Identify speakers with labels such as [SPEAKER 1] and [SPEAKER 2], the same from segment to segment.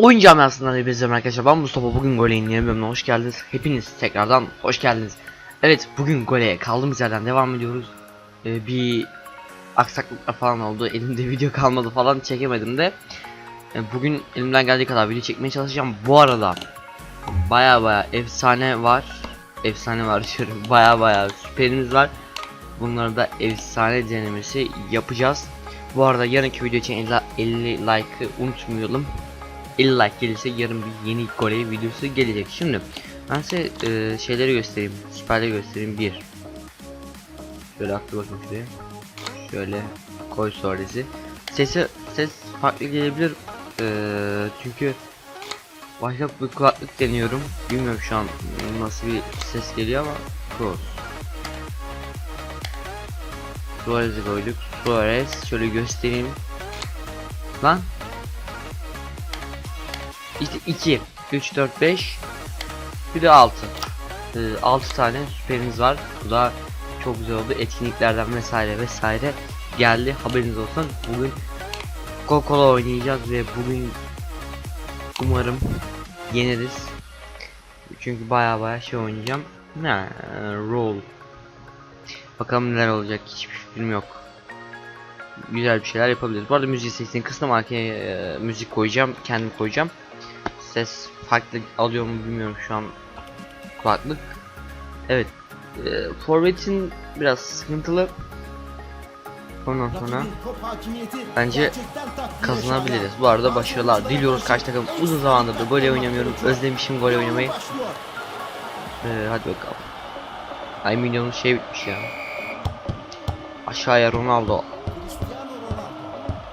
[SPEAKER 1] Oyun camiasından hepinize arkadaşlar. Ben Mustafa. Bugün Gole'in yeni bölümüne hoş geldiniz. Hepiniz tekrardan hoş geldiniz. Evet bugün Gole'ye kaldığımız yerden devam ediyoruz. Ee, Bir aksaklıklar falan oldu. Elimde video kalmadı falan çekemedim de. Ee, Bugün elimden geldiği kadar video çekmeye çalışacağım. Bu arada Baya baya efsane var. Efsane var diyorum. Baya baya süperimiz var. Bunları da efsane denemesi yapacağız. Bu arada yarınki video için 50, 50 like'ı unutmayalım 50 like gelirse yarın bir yeni Kore videosu gelecek. Şimdi ben size e, şeyleri göstereyim. Süperleri göstereyim. Bir. Şöyle aklı bakın şuraya. Şöyle koy sonrası. Sesi ses farklı gelebilir. E, çünkü başka bir kulaklık deniyorum. Bilmiyorum şu an nasıl bir ses geliyor ama Cross. Suarez'i koyduk. Suarez şöyle göstereyim. Lan 2 3 4 5 bir de 6 ee, 6 tane süperimiz var. Bu da çok güzel oldu. Etkinliklerden vesaire vesaire geldi. Haberiniz olsun. Bugün Coca-Cola oynayacağız ve bugün umarım yeneriz. Çünkü baya baya şey oynayacağım. Ne roll. Bakalım neler olacak. Hiçbir fikrim yok. Güzel bir şeyler yapabiliriz. Bu arada müziği sesini kıstım arkaya e, müzik koyacağım. Kendim koyacağım ses farklı alıyor mu bilmiyorum şu an kulaklık. Evet. E, Forvet'in biraz sıkıntılı. Ondan sonra bence kazanabiliriz. Bu arada başarılar diliyoruz kaç takım. Uzun zamandır da gol oynamıyorum. Özlemişim gol oynamayı. Ee, hadi bakalım. Ay milyonun şey bitmiş ya. Aşağıya Ronaldo.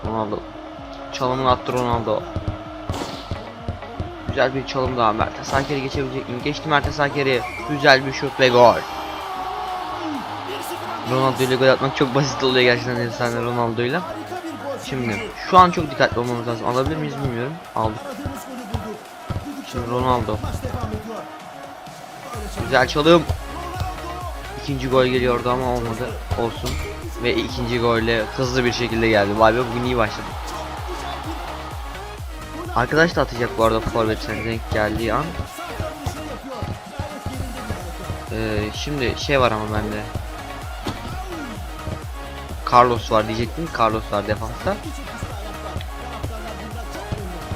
[SPEAKER 1] Ronaldo. Çalımını attı Ronaldo. Güzel bir çalım daha Mertes Akeri geçebilecek mi? Geçti Mertes Akeri. Güzel bir şut ve gol. Ronaldo ile gol atmak çok basit oluyor gerçekten efsane Ronaldo ile. Şimdi şu an çok dikkatli olmamız lazım. Alabilir miyiz bilmiyorum. Aldık. Şimdi Ronaldo. Güzel çalım. İkinci gol geliyordu ama olmadı. Olsun. Ve ikinci golle hızlı bir şekilde geldi. Vay be bugün iyi başladık. Arkadaş da atacak bu arada forvetine denk geldiği an. Ee, şimdi şey var ama bende. Carlos var diyecektim. Carlos var defansta.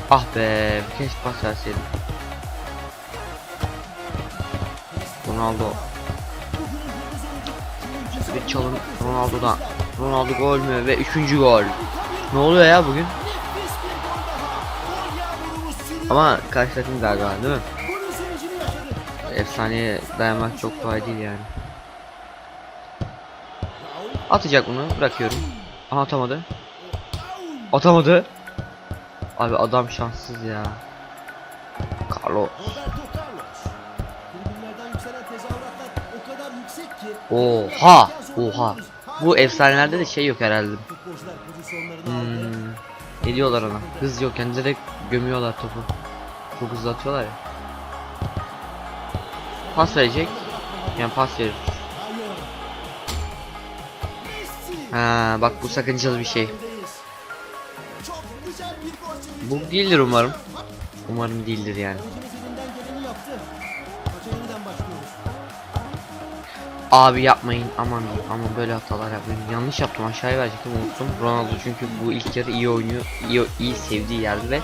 [SPEAKER 1] Ah be, keşke pas verseydim. Ronaldo. Bir çalım Ronaldo'dan. Ronaldo gol mü ve üçüncü gol. Ne oluyor ya bugün? Ama karşı takım galiba değil mi? Efsaneye dayanmak çok kolay değil yani. Atacak bunu bırakıyorum. Aha atamadı. Atamadı. Abi adam şanssız ya. Carlos. Oha! Oha! Bu efsanelerde de şey yok herhalde. Hmm, ne diyorlar ona? Hız yok yani direkt gömüyorlar topu. Çok hızlı atıyorlar ya. Pas verecek. Yani pas verir. Ha bak bu sakıncalı bir şey. Bu değildir umarım. Umarım değildir yani. Abi yapmayın aman aman böyle hatalar yapmayın. Yanlış yaptım aşağıya verecektim unuttum. Ronaldo çünkü bu ilk yarı iyi oynuyor. iyi, iyi sevdiği yerde ve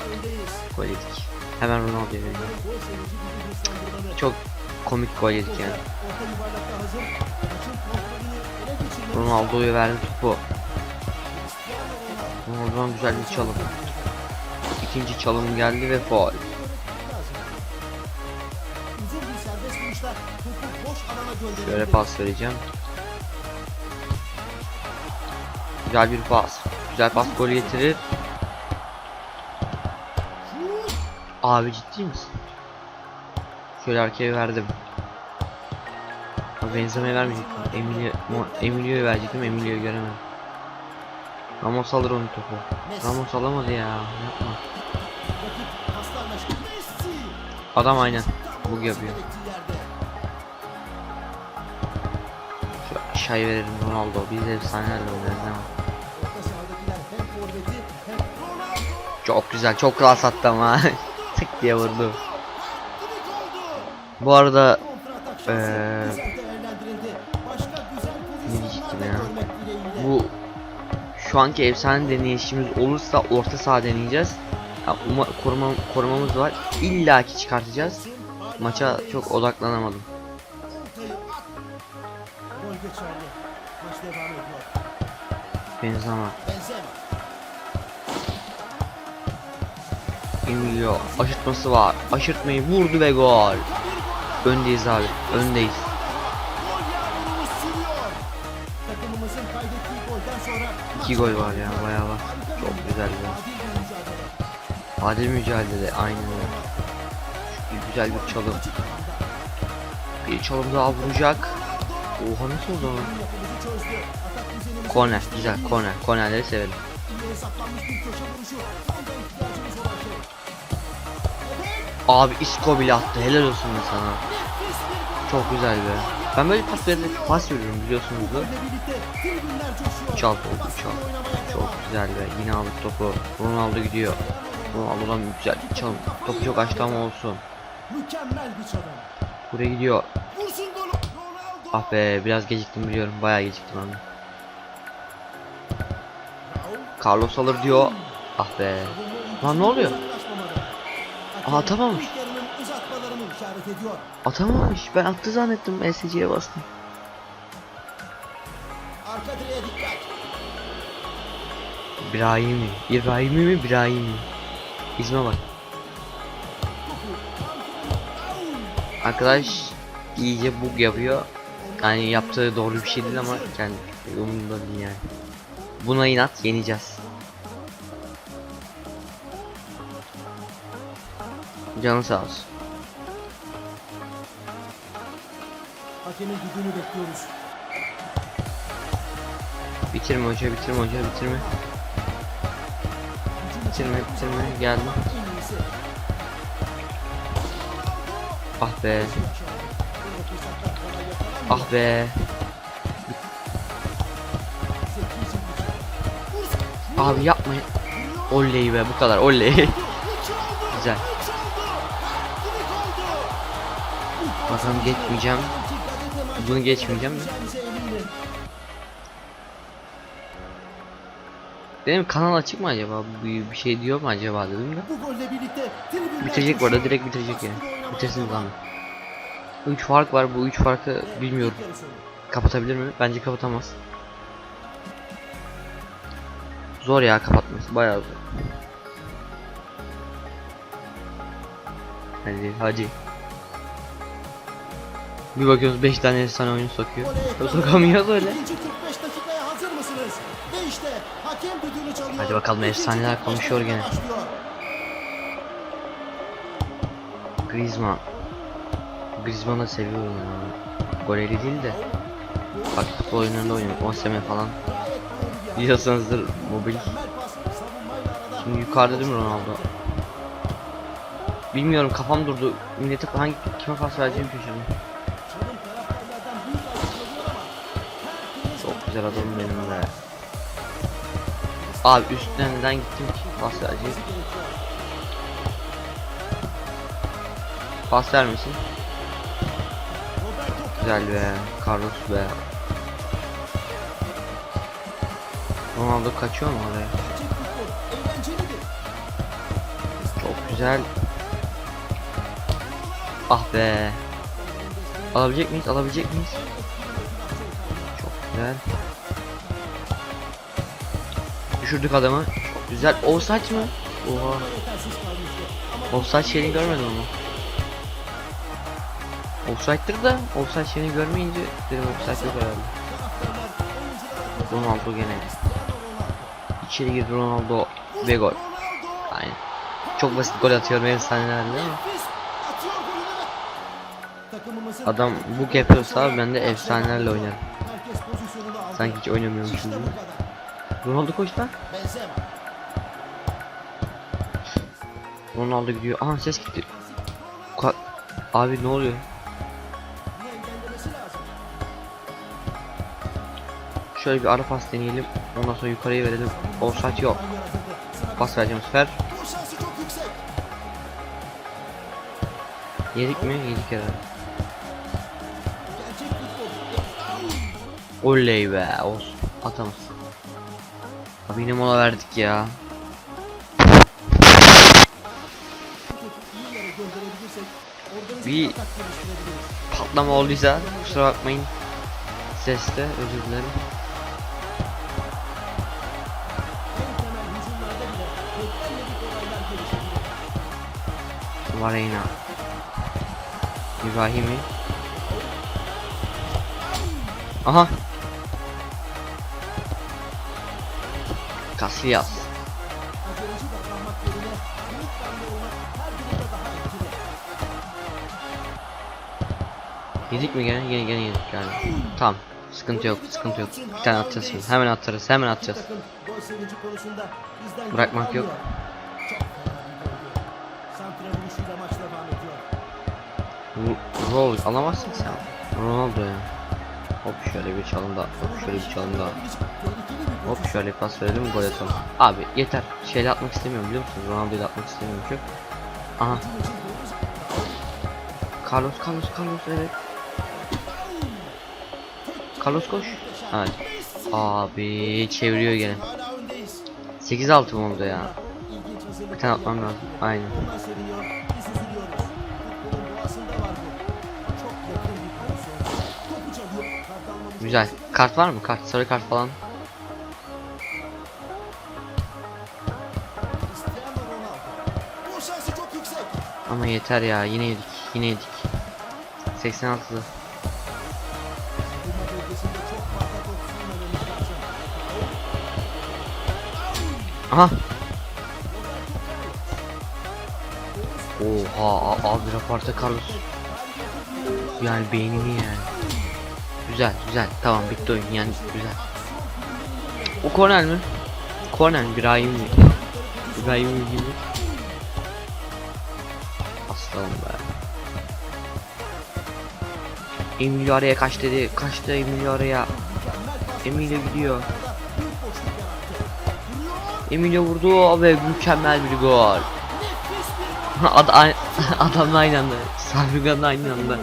[SPEAKER 1] gol yedik. Hemen Ronaldo'ya veriyorum. Çok komik gol yedik yani. Ronaldo'ya verdi topu. Ronaldo'dan güzel bir çalım. İkinci çalım geldi ve gol. Şöyle pas vereceğim. Güzel bir pas. Güzel pas gol getirir. Abi ciddi misin? Şöyle arkaya verdim. Abi Benzema'ya vermeyecektim. Emilio, Emilio'ya verecektim. Emilio'yu göremedim. Ramos alır onu topu. Ramos alamadı ya. Yapma. Adam aynen. Bug yapıyor. Şu aşağıya verelim Ronaldo. Biz efsanelerle oynarız mi? Çok güzel. Çok klas attı ama. diye vurdu. Bu arada diyecektim ya? Bu şu anki efsane deneyişimiz olursa orta saha deneyeceğiz. Ya, uma, koruma, korumamız var. İlla ki çıkartacağız. Maça çok odaklanamadım. Benzema, Emilio aşırtması var. Aşırtmayı vurdu ve gol. Öndeyiz abi. Öndeyiz. İki gol var ya bayağı var. Çok güzel ya.
[SPEAKER 2] adil bir mücadele.
[SPEAKER 1] Öyle. Çok güzel bir çalım. Bir çalım daha vuracak. Oha nasıl oldu Korner güzel korner. Kornerleri severim.
[SPEAKER 2] İyi hesaplanmış bir köşe vuruşu. Tam da ihtiyacımız olan şey.
[SPEAKER 1] Abi Isco bile attı. Helal olsun be sana. Çok güzel be. Ben böyle pas veririm, pas veriyorum
[SPEAKER 2] tribünler coşuyor.
[SPEAKER 1] Çal topu çal. Çok güzel be. Yine aldık topu. Ronaldo gidiyor. Ronaldo'dan güzel çalım. Topu çok açtı ama olsun.
[SPEAKER 2] Mükemmel bir çalım.
[SPEAKER 1] Buraya gidiyor. Ah be biraz geciktim biliyorum. Bayağı geciktim abi. Carlos alır diyor. Ah be. Lan ne oluyor? Aa, atamamış. Atamamış. Ben attı zannettim. SC'ye bastım. İbrahim'i. İbrahim'i mi? İbrahim'i mi? İsme bak. Arkadaş iyice bug yapıyor. Yani yaptığı doğru bir şey değil ama kendi umurunda değil yani. Buna inat yeneceğiz. Canı sağ olsun.
[SPEAKER 2] Hakemin düdüğünü bekliyoruz.
[SPEAKER 1] Bitirme hoca, bitirme hoca, bitirme. Bitirme, bitirme. Geldim. Ah be, ah be. Abi yapmayın. Oley be, bu kadar. Oley. Güzel. Bakalım geçmeyeceğim. Bunu geçmeyeceğim mi? Benim kanal açık mı acaba? Bir, bir şey diyor mu acaba dedim de. Bitirecek bu arada direkt bitirecek yani. Bitirsin lan. 3 fark var bu 3 farkı bilmiyorum. Kapatabilir mi? Bence kapatamaz. Zor ya kapatması bayağı zor. Hadi hadi. Bir bakıyoruz 5 tane efsane oyun sokuyor.
[SPEAKER 2] Gole
[SPEAKER 1] Sokamıyoruz öyle.
[SPEAKER 2] İkinci 45 dakikaya hazır mısınız? Ve işte hakem düdüğünü çalıyor.
[SPEAKER 1] Hadi bakalım, efsaneler
[SPEAKER 2] 45
[SPEAKER 1] konuşuyor gene. Griezmann. Griezmann'ı seviyorum ya. Goleli değil de. Bak futbol oyunlarında oynuyorum. 10 sene falan. Biliyorsanızdır mobil. Şimdi yukarıda değil mi Ronaldo? Bilmiyorum kafam durdu. Millete hangi kime pas vereceğimi şaşırdım. Çok güzel adamım benim be. Abi üstüne neden gittim ki pas vereceğim? Pas vermesin. Güzel be. Carlos be. Ronaldo kaçıyor mu oraya? Çok güzel. Ah be. Alabilecek miyiz? Alabilecek miyiz? Çok güzel. Düşürdük adamı. Çok güzel. Offside mı? Oha. Offside şeyini görmedim ama. Offside'dir da offside şeyini görmeyince dedim offside yok herhalde. Ronaldo gene. İçeri girdi Ronaldo ve gol. Aynen. Çok basit gol atıyorum
[SPEAKER 2] golünü. Takımımızın
[SPEAKER 1] Adam bu yapıyorsa ben de efsanelerle oynarım. Sanki hiç oynamıyormuşum gibi. Ronaldo koş lan. Ronaldo gidiyor. Aha ses gitti. Abi ne oluyor? Şöyle bir ara pas deneyelim. Ondan sonra yukarıya verelim. Offside yok. Pas vereceğim sefer. Yedik mi? Yedik herhalde. Oley be olsun. Atamız. Abi yine mola verdik ya. Bir-. Patlama olduysa kusura bakmayın. Seste özür dilerim. Vareyna. İbrahim'i. Aha. Casillas. Yedik mi gene? Gene gene yedik galiba. Tamam. Sıkıntı yok, sıkıntı yok. Bir tane atacağız şimdi. Hemen atarız, hemen atacağız. Bırakmak yok. Rol alamazsın sen. Ronaldo ya. Hop şöyle bir çalım da. Hop şöyle bir çalım da. Hop şöyle pas verelim gol atalım. Abi yeter. Şeyle atmak istemiyorum biliyor musun? Ronaldo'yu atmak istemiyorum çok. Aha. Carlos, Carlos, Carlos evet. Carlos koş. Evet. Abi çeviriyor gene.
[SPEAKER 2] Hala öndeyiz.
[SPEAKER 1] 8-6 mı oldu ya? Bir tane atmam lazım. Aynen. Güzel. Kart var mı? Kart, sarı kart falan. Ama yeter ya. Yine yedik. Yine yedik. 86'da.
[SPEAKER 2] Savunma bölgesinde çok fazla top sürmememiz lazım.
[SPEAKER 1] Aha. Oha abi raporta Carlos. Yani beynini yani. Güzel güzel tamam bitti oyun yani güzel. O kornel mi? Kornel mi? İbrahim mi? İbrahim mi gibi? Aslanım be. Emilio araya kaç dedi. Kaçtı Emilio araya. Emilio gidiyor. Emilio vurdu ve mükemmel bir gol. Ad adamla aynı anda. Sabrigan'la aynı anda.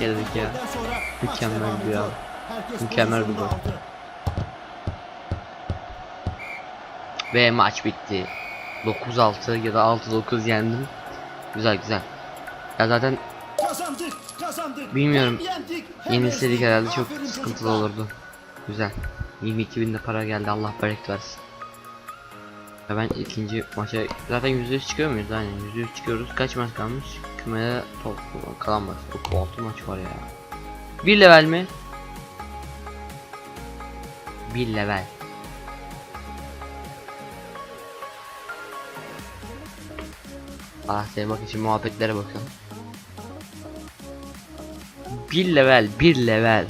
[SPEAKER 1] Çevirdik ya.
[SPEAKER 2] golden sonra maç
[SPEAKER 1] Mükemmel
[SPEAKER 2] devam
[SPEAKER 1] bir ya.
[SPEAKER 2] ediyor. Herkes
[SPEAKER 1] Mükemmel bir
[SPEAKER 2] pozisyonunu
[SPEAKER 1] gol.
[SPEAKER 2] aldı.
[SPEAKER 1] Ve maç bitti. 9-6 ya da 6-9 yendim. Güzel güzel. Ya zaten
[SPEAKER 2] Kazandık, kazandık.
[SPEAKER 1] Bilmiyorum. Yenilseydik herhalde çok sıkıntılı olurdu. Güzel. 22 bin de para geldi Allah bereket versin. Ya ben ikinci maça zaten %100 çıkıyor muyuz? Aynen %100 çıkıyoruz. Kaç maç kalmış? Kümede top kalan maç. Çok 6 maç var ya. Bir level mi? Bir level. Ah bak şimdi muhabbetlere bakalım. Bir level, bir level.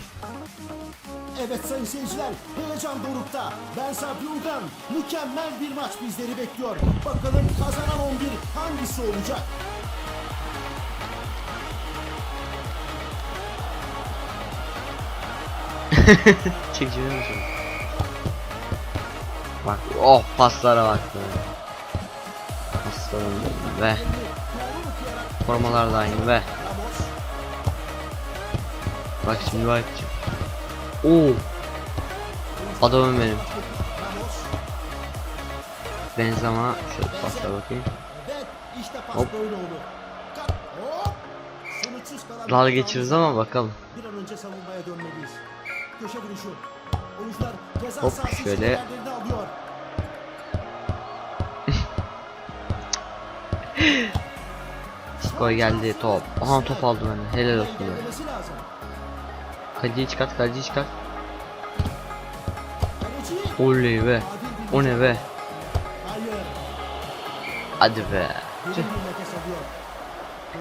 [SPEAKER 2] Evet sayın seyirciler, heyecan dorukta. Ben Sabri Uygan. Mükemmel bir maç bizleri bekliyor. Bakalım kazanan 11 hangisi olacak?
[SPEAKER 1] Çekici mi Bak oh paslara bak be. Aslanım ve formalar da aynı ve bak şimdi bak. Oo adamım benim. Benzema şöyle paslara bakayım. Hop.
[SPEAKER 2] böyle kazanma.
[SPEAKER 1] geçiriyoruz ama bakalım.
[SPEAKER 2] Bir an önce savunmaya dönmeliyiz. Köşe vuruşu. Oyuncular ceza
[SPEAKER 1] Hop,
[SPEAKER 2] sahası
[SPEAKER 1] şöyle.
[SPEAKER 2] alıyor.
[SPEAKER 1] Skor geldi top. Aha top aldı benden. Helal olsun. Kaleciyi çıkart kaleciyi çıkart. Oley be. O ne be. Hadi be. Tüh.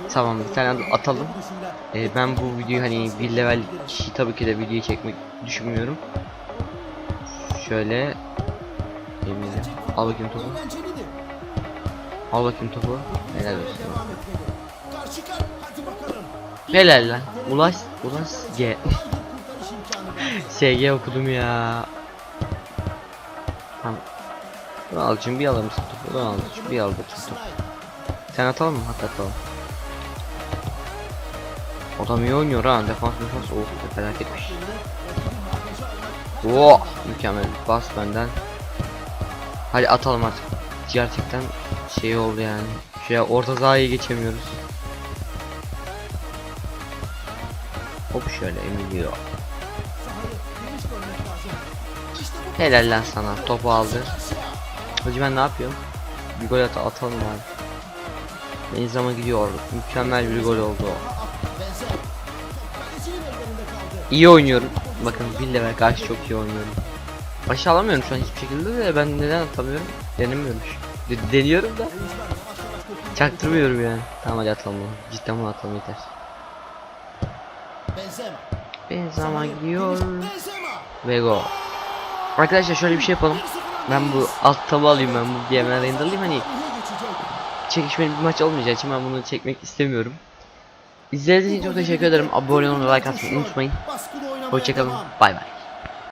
[SPEAKER 2] Bir.
[SPEAKER 1] Tamam bir tane atalım. Ee, ben bu videoyu hani bir level kişi tabii ki de video çekmek düşünmüyorum. Şöyle Eminim. Al bakayım topu. Al bakayım topu. Helal olsun.
[SPEAKER 2] Hadi.
[SPEAKER 1] Helal lan. Ulaş, ulaş G.
[SPEAKER 2] Bir.
[SPEAKER 1] SG okudum ya. Tamam. Ronaldo'cum bir alır mısın topu? Ronaldo'cum bir al bakayım topu. Sen atalım mı? Hatta atalım. Adam iyi oynuyor ha. Defans defans. Oh felaketmiş. Oh mükemmel bas benden. Hadi atalım artık. Gerçekten şey oldu yani. Şuraya orta sahaya geçemiyoruz. Hop şöyle Emilio. Helal lan sana. Topu aldı. Hacı ben ne yapıyorum? Bir gol at atalım abi. Benzema gidiyor. Mükemmel bir gol oldu o. İyi oynuyorum. Bakın bir level karşı çok iyi oynuyorum. Başı alamıyorum şu an hiçbir şekilde de ben neden atamıyorum? Denemiyorum. De deniyorum da. Çaktırmıyorum yani. Tamam hadi atalım bunu. Cidden bunu atalım yeter.
[SPEAKER 2] Benzema.
[SPEAKER 1] Gidiyor. Ve gol. Arkadaşlar şöyle bir şey yapalım. Ben bu alt tabu alayım ben bu DMR renderlayayım hani çekişmeli bir maç olmayacağı için ben bunu çekmek istemiyorum. İzlediğiniz için çok teşekkür ederim. Abone olmayı, like atmayı unutmayın. Hoşçakalın. Bay bay.